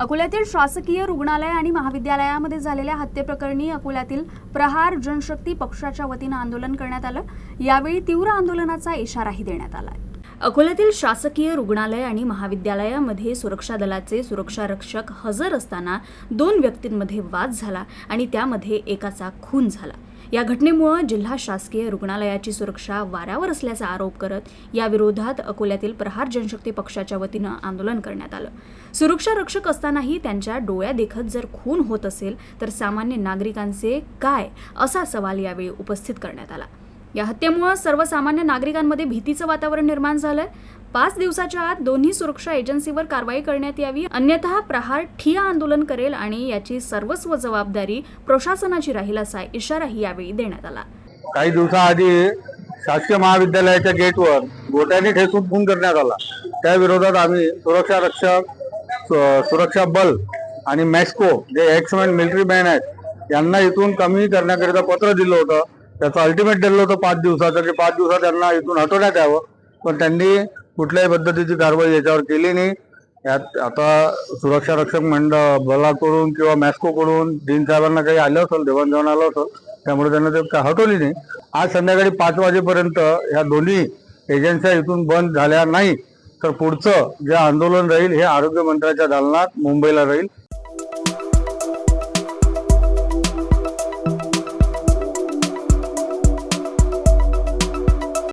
अकोल्यातील शासकीय रुग्णालय आणि महाविद्यालयामध्ये झालेल्या हत्येप्रकरणी अकोल्यातील प्रहार जनशक्ती पक्षाच्या वतीनं आंदोलन करण्यात आलं. यावेळी तीव्र आंदोलनाचा इशाराही देण्यात आला आहे अकोल्यातील शासकीय रुग्णालय आणि महाविद्यालयामध्ये सुरक्षा दलाचे सुरक्षा रक्षक हजर असताना दोन व्यक्तींमध्ये वाद झाला आणि त्यामध्ये एकाचा खून झाला. या घटनेमुळे जिल्हा शासकीय रुग्णालयाची सुरक्षा वाऱ्यावर असल्याचा आरोप करत या विरोधात अकोल्यातील प्रहार जनशक्ती पक्षाच्या वतीनं आंदोलन करण्यात आलं. सुरक्षा रक्षक असतानाही त्यांच्या डोळ्यादेखत जर खून होत असेल तर सामान्य नागरिकांचे काय असा सवाल यावेळी उपस्थित करण्यात आला. या हत्येमुळे सर्वसामान्य नागरिकांमध्ये भीतीचं वातावरण निर्माण झालंय. पाच दिवसाच्या आत दोन्ही सुरक्षा एजन्सीवर कारवाई करण्यात यावी अन्यथा प्रहार ठिया आंदोलन करेल आणि याची सर्वस्व जबाबदारी प्रशासनाची राहील असा इशाराही यावेळी देण्यात आला. काही दिवसाआधी शासकीय महाविद्यालयाच्या गेटवर गोट्याने ठेचून खून करण्यात आला. त्या विरोधात आम्ही सुरक्षा रक्षक सुरक्षा बल आणि मॅस्को जे एक्समॅन मिलिटरी मॅन आहेत यांना इथून कमी करण्याकरिता पत्र दिलं होतं. त्याचं अल्टिमेट दिलं होतं पाच दिवसाचं की पाच दिवसात त्यांना इथून हटवण्यात यावं. पण त्यांनी कुठल्याही पद्धतीची कारवाई याच्यावर केली नाही. यात आता सुरक्षा रक्षक मंडळ बलाकडून किंवा मॅस्कोकडून दिन साहेबांना काही आलं असेल देवाणघेवाण आलं असेल त्यामुळे त्यांना ते काय हटवली नाही. आज संध्याकाळी पाच वाजेपर्यंत ह्या दोन्ही एजन्स्या इथून बंद झाल्या नाही तर पुढचं जे आंदोलन राहील हे आरोग्य मंत्र्याच्या दालनात मुंबईला राहील.